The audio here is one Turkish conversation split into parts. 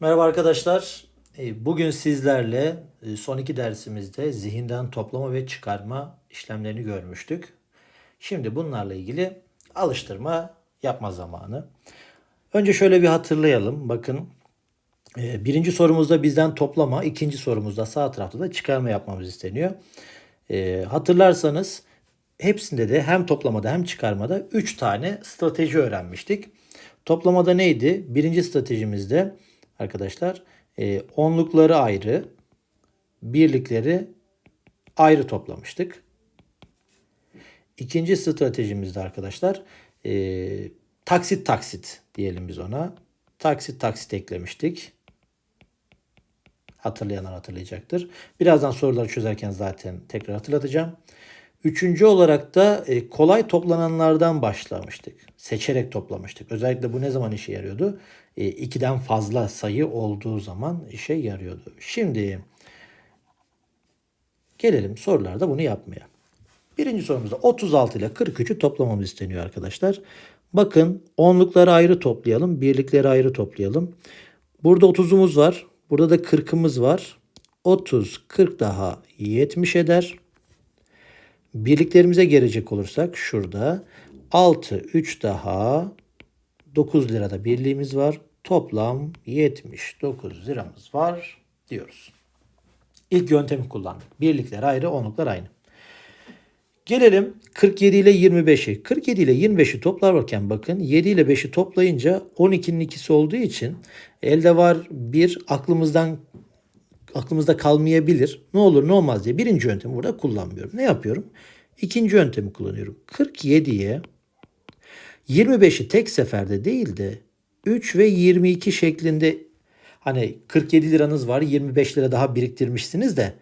Merhaba arkadaşlar. Ee, Bugün sizlerle e, son iki dersimizde zihinden toplama ve çıkarma işlemlerini görmüştük. Şimdi bunlarla ilgili alıştırma yapma zamanı. Önce şöyle bir hatırlayalım. Bakın e, birinci sorumuzda bizden toplama, ikinci sorumuzda sağ tarafta da çıkarma yapmamız isteniyor. E, Hatırlarsanız hepsinde de hem toplamada hem çıkarmada 3 tane strateji öğrenmiştik. Toplamada neydi? Birinci stratejimizde arkadaşlar e, onlukları ayrı, birlikleri ayrı toplamıştık. İkinci stratejimizde arkadaşlar e, taksit taksit diyelim biz ona. Taksit taksit eklemiştik. Hatırlayanlar hatırlayacaktır. Birazdan soruları çözerken zaten tekrar hatırlatacağım. Üçüncü olarak da e, kolay toplananlardan başlamıştık. Seçerek toplamıştık. Özellikle bu ne zaman işe yarıyordu? E, ikiden fazla sayı olduğu zaman işe yarıyordu. Şimdi gelelim sorularda bunu yapmaya. Birinci sorumuzda 36 ile 43'ü toplamamız isteniyor arkadaşlar. Bakın onlukları ayrı toplayalım, birlikleri ayrı toplayalım. Burada 30'umuz var. Burada da 40'ımız var. 30, 40 daha 70 eder. Birliklerimize gelecek olursak şurada 6, 3 daha 9 lirada birliğimiz var. Toplam 79 liramız var diyoruz. İlk yöntemi kullandık. Birlikler ayrı, onluklar aynı. Gelelim 47 ile 25'i. 47 ile 25'i toplarken bakın 7 ile 5'i toplayınca 12'nin ikisi olduğu için elde var bir aklımızdan aklımızda kalmayabilir. Ne olur ne olmaz diye birinci yöntemi burada kullanmıyorum. Ne yapıyorum? İkinci yöntemi kullanıyorum. 47'ye 25'i tek seferde değil de 3 ve 22 şeklinde hani 47 liranız var 25 lira daha biriktirmişsiniz de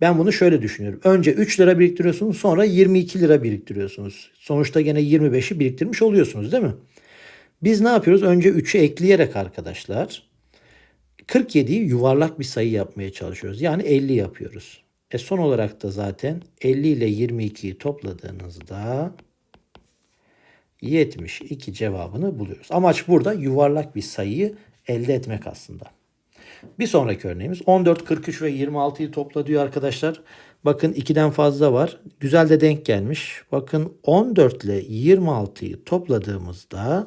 ben bunu şöyle düşünüyorum. Önce 3 lira biriktiriyorsunuz sonra 22 lira biriktiriyorsunuz. Sonuçta gene 25'i biriktirmiş oluyorsunuz değil mi? Biz ne yapıyoruz? Önce 3'ü ekleyerek arkadaşlar 47'yi yuvarlak bir sayı yapmaya çalışıyoruz. Yani 50 yapıyoruz. E son olarak da zaten 50 ile 22'yi topladığınızda 72 cevabını buluyoruz. Amaç burada yuvarlak bir sayıyı elde etmek aslında. Bir sonraki örneğimiz 14, 43 ve 26'yı topla diyor arkadaşlar. Bakın 2'den fazla var. Güzel de denk gelmiş. Bakın 14 ile 26'yı topladığımızda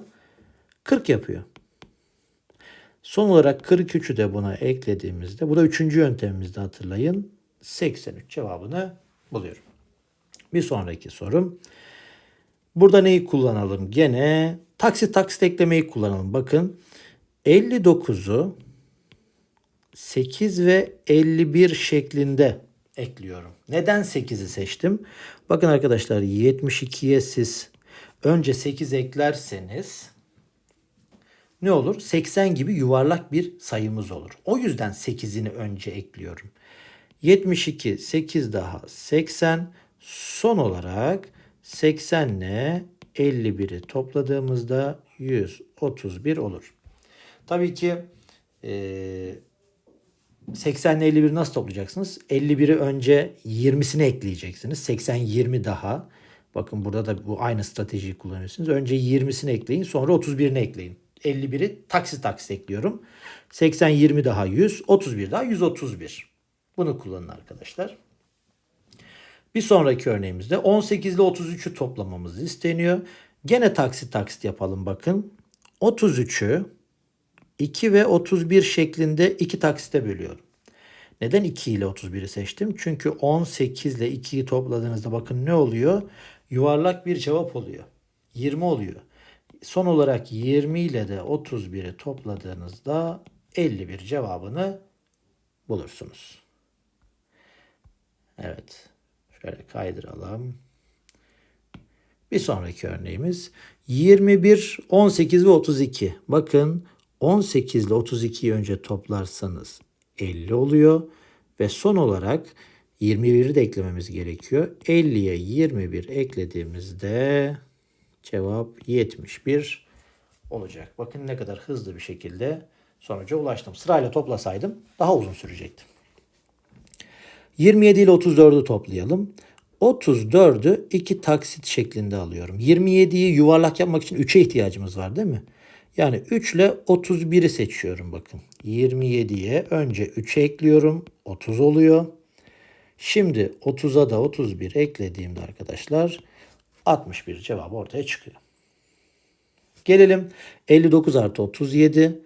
40 yapıyor. Son olarak 43'ü de buna eklediğimizde bu da üçüncü yöntemimizde hatırlayın. 83 cevabını buluyorum. Bir sonraki sorum. Burada neyi kullanalım? Gene taksit taksit eklemeyi kullanalım. Bakın 59'u 8 ve 51 şeklinde ekliyorum. Neden 8'i seçtim? Bakın arkadaşlar 72'ye siz önce 8 eklerseniz ne olur? 80 gibi yuvarlak bir sayımız olur. O yüzden 8'ini önce ekliyorum. 72, 8 daha 80. Son olarak 80 ile 51'i topladığımızda 131 olur. Tabii ki e, 80 ile 51 nasıl toplayacaksınız? 51'i önce 20'sini ekleyeceksiniz. 80 20 daha. Bakın burada da bu aynı stratejiyi kullanıyorsunuz. Önce 20'sini ekleyin sonra 31'ini ekleyin. 51'i taksit taksit ekliyorum. 80 20 daha 100, 31 daha 131. Bunu kullanın arkadaşlar. Bir sonraki örneğimizde 18 ile 33'ü toplamamız isteniyor. Gene taksit taksit yapalım bakın. 33'ü 2 ve 31 şeklinde iki taksite bölüyorum. Neden 2 ile 31'i seçtim? Çünkü 18 ile 2'yi topladığınızda bakın ne oluyor? Yuvarlak bir cevap oluyor. 20 oluyor. Son olarak 20 ile de 31'i topladığınızda 51 cevabını bulursunuz. Evet. Şöyle kaydıralım. Bir sonraki örneğimiz 21, 18 ve 32. Bakın 18 ile 32'yi önce toplarsanız 50 oluyor ve son olarak 21'i de eklememiz gerekiyor. 50'ye 21 eklediğimizde cevap 71 olacak. Bakın ne kadar hızlı bir şekilde sonuca ulaştım. Sırayla toplasaydım daha uzun sürecekti. 27 ile 34'ü toplayalım. 34'ü iki taksit şeklinde alıyorum. 27'yi yuvarlak yapmak için 3'e ihtiyacımız var değil mi? Yani 3 ile 31'i seçiyorum bakın. 27'ye önce 3'e ekliyorum. 30 oluyor. Şimdi 30'a da 31 eklediğimde arkadaşlar 61 cevabı ortaya çıkıyor. Gelelim 59 artı 37.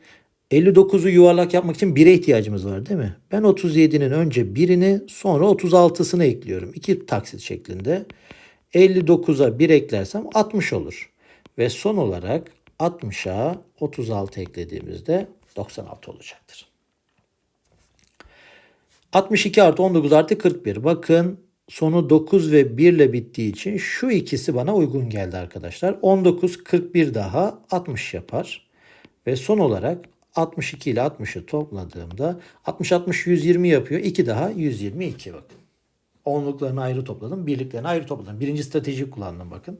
59'u yuvarlak yapmak için 1'e ihtiyacımız var değil mi? Ben 37'nin önce birini sonra 36'sını ekliyorum. İki taksit şeklinde. 59'a 1 eklersem 60 olur. Ve son olarak 60'a 36 eklediğimizde 96 olacaktır. 62 artı 19 artı 41. Bakın sonu 9 ve 1 ile bittiği için şu ikisi bana uygun geldi arkadaşlar. 19, 41 daha 60 yapar. Ve son olarak 62 ile 60'ı topladığımda 60, 60, 120 yapıyor. 2 daha 122 bakın. Onluklarını ayrı topladım. Birliklerini ayrı topladım. Birinci strateji kullandım bakın.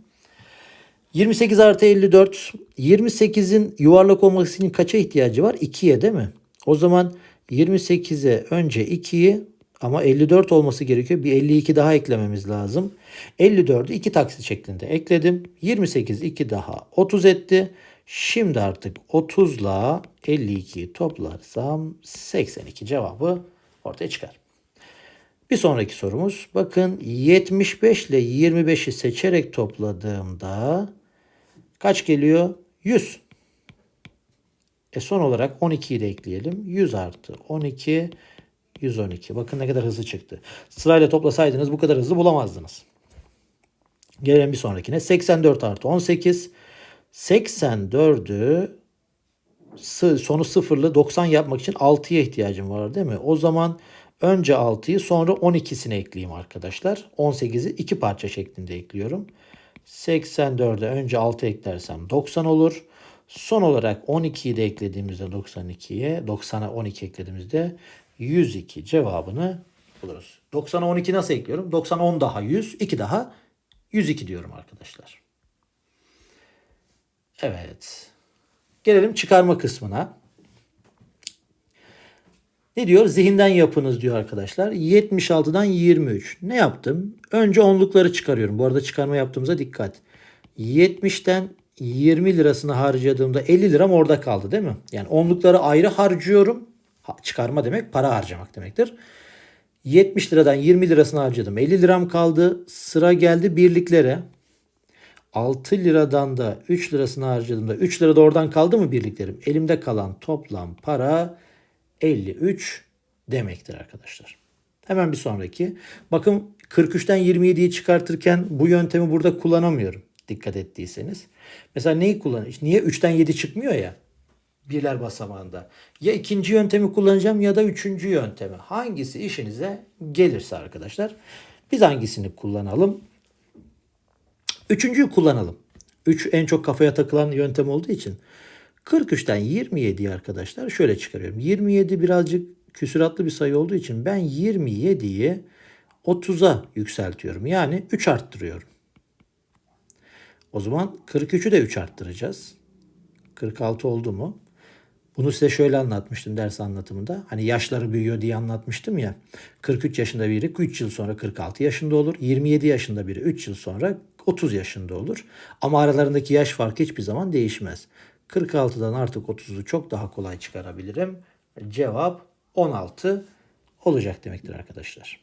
28 artı 54. 28'in yuvarlak olması için kaça ihtiyacı var? 2'ye değil mi? O zaman 28'e önce 2'yi ama 54 olması gerekiyor. Bir 52 daha eklememiz lazım. 54'ü 2 taksit şeklinde ekledim. 28 2 daha 30 etti. Şimdi artık 30 ile 52'yi toplarsam 82 cevabı ortaya çıkar. Bir sonraki sorumuz. Bakın 75 ile 25'i seçerek topladığımda kaç geliyor? 100. E son olarak 12'yi de ekleyelim. 100 artı 12 112. Bakın ne kadar hızlı çıktı. Sırayla toplasaydınız bu kadar hızlı bulamazdınız. Gelelim bir sonrakine. 84 artı 18. 84'ü sonu sıfırlı 90 yapmak için 6'ya ihtiyacım var değil mi? O zaman önce 6'yı sonra 12'sini ekleyeyim arkadaşlar. 18'i iki parça şeklinde ekliyorum. 84'e önce 6 eklersem 90 olur. Son olarak 12'yi de eklediğimizde 92'ye 90'a 12 eklediğimizde 102 cevabını buluruz. 90'a 12 nasıl ekliyorum? 90 10 daha 100, 2 daha 102 diyorum arkadaşlar. Evet. Gelelim çıkarma kısmına. Ne diyor? Zihinden yapınız diyor arkadaşlar. 76'dan 23. Ne yaptım? Önce onlukları çıkarıyorum. Bu arada çıkarma yaptığımıza dikkat. 70'ten 20 lirasını harcadığımda 50 liram orada kaldı değil mi? Yani onlukları ayrı harcıyorum. Çıkarma demek para harcamak demektir. 70 liradan 20 lirasını harcadım. 50 liram kaldı. Sıra geldi birliklere. 6 liradan da 3 lirasını harcadığımda 3 lira da oradan kaldı mı birliklerim? Elimde kalan toplam para 53 demektir arkadaşlar. Hemen bir sonraki. Bakın 43'ten 27'yi çıkartırken bu yöntemi burada kullanamıyorum. Dikkat ettiyseniz. Mesela neyi kullanıyor? Niye 3'ten 7 çıkmıyor ya? Birler basamağında. Ya ikinci yöntemi kullanacağım ya da üçüncü yöntemi. Hangisi işinize gelirse arkadaşlar. Biz hangisini kullanalım? Üçüncüyü kullanalım. 3 en çok kafaya takılan yöntem olduğu için. 43'ten 27'yi arkadaşlar şöyle çıkarıyorum. 27 birazcık küsuratlı bir sayı olduğu için ben 27'yi 30'a yükseltiyorum. Yani 3 arttırıyorum. O zaman 43'ü de 3 arttıracağız. 46 oldu mu? Bunu size şöyle anlatmıştım ders anlatımında. Hani yaşları büyüyor diye anlatmıştım ya. 43 yaşında biri 3 yıl sonra 46 yaşında olur. 27 yaşında biri 3 yıl sonra 30 yaşında olur. Ama aralarındaki yaş farkı hiçbir zaman değişmez. 46'dan artık 30'u çok daha kolay çıkarabilirim. Cevap 16 olacak demektir arkadaşlar.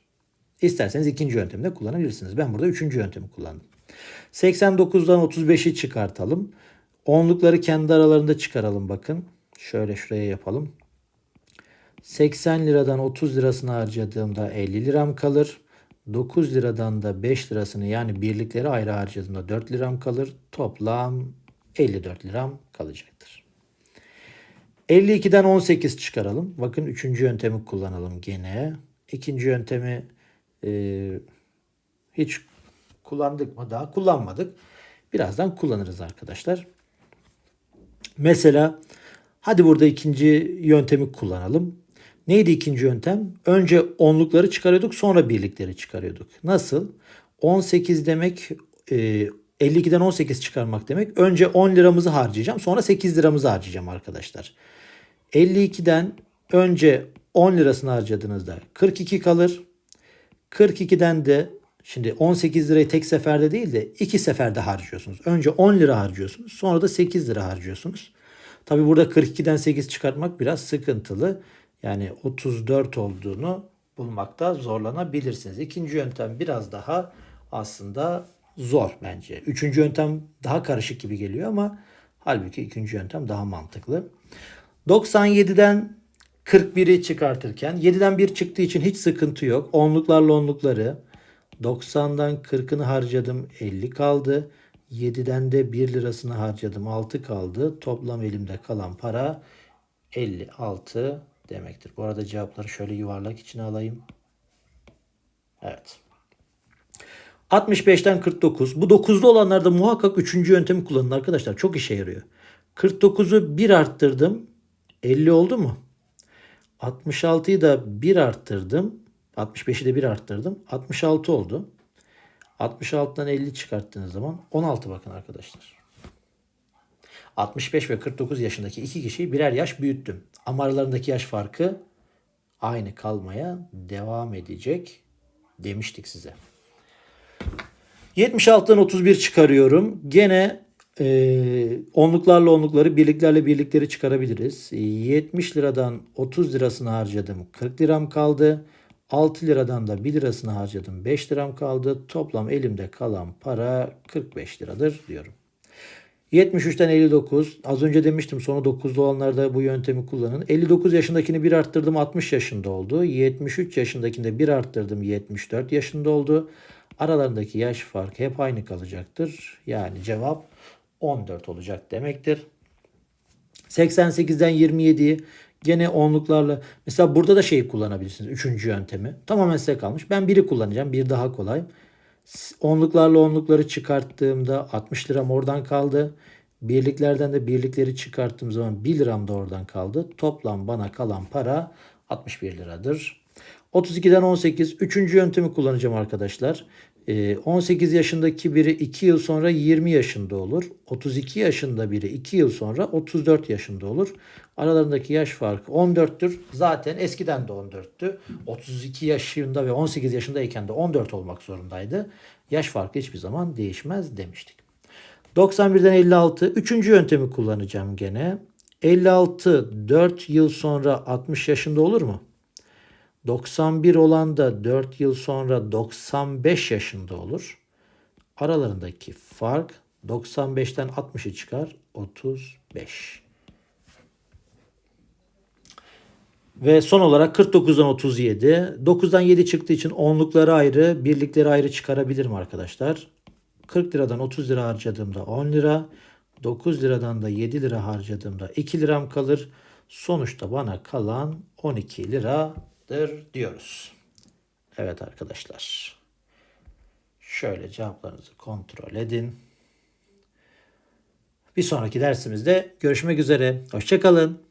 İsterseniz ikinci yöntemi de kullanabilirsiniz. Ben burada üçüncü yöntemi kullandım. 89'dan 35'i çıkartalım. Onlukları kendi aralarında çıkaralım bakın. Şöyle şuraya yapalım. 80 liradan 30 lirasını harcadığımda 50 liram kalır. 9 liradan da 5 lirasını yani birlikleri ayrı harcadığımda 4 liram kalır. Toplam 54 liram kalacaktır. 52'den 18 çıkaralım. Bakın üçüncü yöntemi kullanalım gene. İkinci yöntemi e, hiç kullandık mı? Daha kullanmadık. Birazdan kullanırız arkadaşlar. Mesela hadi burada ikinci yöntemi kullanalım. Neydi ikinci yöntem? Önce onlukları çıkarıyorduk sonra birlikleri çıkarıyorduk. Nasıl? 18 demek e, 52'den 18 çıkarmak demek. Önce 10 liramızı harcayacağım sonra 8 liramızı harcayacağım arkadaşlar. 52'den önce 10 lirasını harcadığınızda 42 kalır. 42'den de şimdi 18 lirayı tek seferde değil de iki seferde harcıyorsunuz. Önce 10 lira harcıyorsunuz sonra da 8 lira harcıyorsunuz. Tabi burada 42'den 8 çıkartmak biraz sıkıntılı. Yani 34 olduğunu bulmakta zorlanabilirsiniz. İkinci yöntem biraz daha aslında zor bence. Üçüncü yöntem daha karışık gibi geliyor ama halbuki ikinci yöntem daha mantıklı. 97'den 41'i çıkartırken 7'den 1 çıktığı için hiç sıkıntı yok. Onluklarla onlukları 90'dan 40'ını harcadım 50 kaldı. 7'den de 1 lirasını harcadım 6 kaldı. Toplam elimde kalan para 56 demektir. Bu arada cevapları şöyle yuvarlak içine alayım. Evet. 65'ten 49. Bu 9'lu olanlarda muhakkak 3. yöntemi kullanın arkadaşlar. Çok işe yarıyor. 49'u 1 arttırdım. 50 oldu mu? 66'yı da 1 arttırdım. 65'i de 1 arttırdım. 66 oldu. 66'dan 50 çıkarttığınız zaman 16 bakın arkadaşlar. 65 ve 49 yaşındaki iki kişiyi birer yaş büyüttüm. Ama aralarındaki yaş farkı aynı kalmaya devam edecek demiştik size. 76'dan 31 çıkarıyorum. Gene e, onluklarla onlukları, birliklerle birlikleri çıkarabiliriz. 70 liradan 30 lirasını harcadım. 40 liram kaldı. 6 liradan da 1 lirasını harcadım. 5 liram kaldı. Toplam elimde kalan para 45 liradır diyorum. 73'ten 59. Az önce demiştim sonu 9'lu olanlarda bu yöntemi kullanın. 59 yaşındakini bir arttırdım 60 yaşında oldu. 73 yaşındakini de bir arttırdım 74 yaşında oldu. Aralarındaki yaş farkı hep aynı kalacaktır. Yani cevap 14 olacak demektir. 88'den 27'yi gene onluklarla mesela burada da şeyi kullanabilirsiniz. Üçüncü yöntemi. Tamamen size kalmış. Ben biri kullanacağım. Bir daha kolay. Onluklarla onlukları çıkarttığımda 60 liram oradan kaldı. Birliklerden de birlikleri çıkarttığım zaman 1 liram da oradan kaldı. Toplam bana kalan para 61 liradır. 32'den 18. Üçüncü yöntemi kullanacağım arkadaşlar. 18 yaşındaki biri 2 yıl sonra 20 yaşında olur. 32 yaşında biri 2 yıl sonra 34 yaşında olur. Aralarındaki yaş farkı 14'tür. Zaten eskiden de 14'tü. 32 yaşında ve 18 yaşındayken de 14 olmak zorundaydı. Yaş farkı hiçbir zaman değişmez demiştik. 91'den 56. Üçüncü yöntemi kullanacağım gene. 56 4 yıl sonra 60 yaşında olur mu? 91 olan da 4 yıl sonra 95 yaşında olur. Aralarındaki fark 95'ten 60'ı çıkar 35. Ve son olarak 49'dan 37. 9'dan 7 çıktığı için onlukları ayrı, birlikleri ayrı çıkarabilirim arkadaşlar. 40 liradan 30 lira harcadığımda 10 lira. 9 liradan da 7 lira harcadığımda 2 liram kalır. Sonuçta bana kalan 12 liradır diyoruz. Evet arkadaşlar. Şöyle cevaplarınızı kontrol edin. Bir sonraki dersimizde görüşmek üzere. Hoşçakalın.